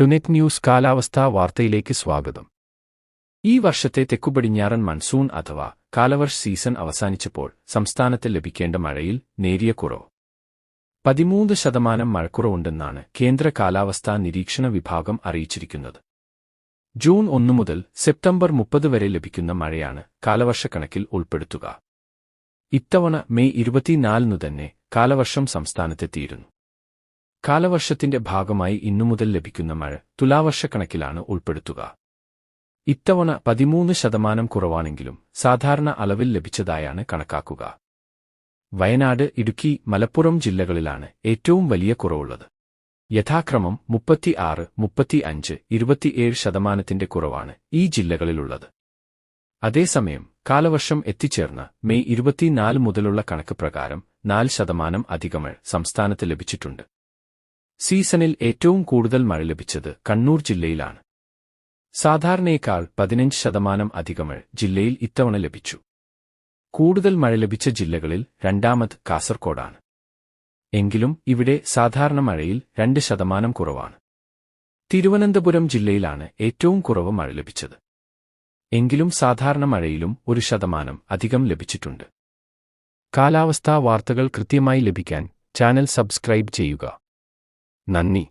ടുനെറ്റ് news കാലാവസ്ഥാ വാർത്തയിലേക്ക് സ്വാഗതം. ഈ വർഷത്തെ തെക്കുപടിഞ്ഞാറൻ മൺസൂൺ അഥവാ കാലവർഷ സീസൺ അവസാനിച്ചപ്പോൾ സംസ്ഥാനത്ത് ലഭിക്കേണ്ട മഴയിൽ നേരിയ കുറവ്. പതിമൂന്ന് ശതമാനം മഴക്കുറവുണ്ടെന്നാണ് കേന്ദ്ര കാലാവസ്ഥാ നിരീക്ഷണ വിഭാഗം അറിയിച്ചിരിക്കുന്നത്. ജൂൺ ഒന്നു മുതൽ സെപ്റ്റംബർ മുപ്പത് വരെ ലഭിക്കുന്ന മഴയാണ് കാലവർഷക്കണക്കിൽ ഉൾപ്പെടുത്തുക. ഇത്തവണ മെയ് ഇരുപത്തിനാലിനു തന്നെ കാലവർഷം സംസ്ഥാനത്തെത്തിയിരുന്നു. കാലവർഷത്തിന്റെ ഭാഗമായി ഇന്നുമുതൽ ലഭിക്കുന്ന മഴ തുലാവർഷക്കണക്കിലാണ് ഉൾപ്പെടുത്തുക. ഇത്തവണ പതിമൂന്ന് ശതമാനം കുറവാണെങ്കിലും സാധാരണ അളവിൽ ലഭിച്ചതായാണ് കണക്കാക്കുക. വയനാട് ഇടുക്കി മലപ്പുറം ജില്ലകളിലാണ് ഏറ്റവും വലിയ കുറവുള്ളത്. യഥാക്രമം മുപ്പത്തിയാറ് മുപ്പത്തിയഞ്ച് ഇരുപത്തിയേഴ് ശതമാനത്തിന്റെ കുറവാണ് ഈ ജില്ലകളിലുള്ളത്. അതേസമയം കാലവർഷം എത്തിച്ചേർന്ന മെയ് ഇരുപത്തിനാല് മുതലുള്ള കണക്ക് പ്രകാരം നാല് ശതമാനം അധികമൾ സംസ്ഥാനത്ത് ലഭിച്ചിട്ടുണ്ട്. സീസണിൽ ഏറ്റവും കൂടുതൽ മഴ ലഭിച്ചത് കണ്ണൂർ ജില്ലയിലാണ്. സാധാരണയേക്കാൾ പതിനഞ്ച് ശതമാനം അധികമൾ ജില്ലയിൽ ഇത്തവണ ലഭിച്ചു. കൂടുതൽ മഴ ലഭിച്ച ജില്ലകളിൽ രണ്ടാമത് കാസർകോടാണ്. എങ്കിലും ഇവിടെ സാധാരണ മഴയിൽ രണ്ട് ശതമാനം കുറവാണ്. തിരുവനന്തപുരം ജില്ലയിലാണ് ഏറ്റവും കുറവ് മഴ ലഭിച്ചത്. എങ്കിലും സാധാരണ മഴയിലും ഒരു ശതമാനം അധികം ലഭിച്ചിട്ടുണ്ട്. കാലാവസ്ഥാ വാർത്തകൾ കൃത്യമായി ലഭിക്കാൻ ചാനൽ സബ്സ്ക്രൈബ് ചെയ്യുക. നന്ദി.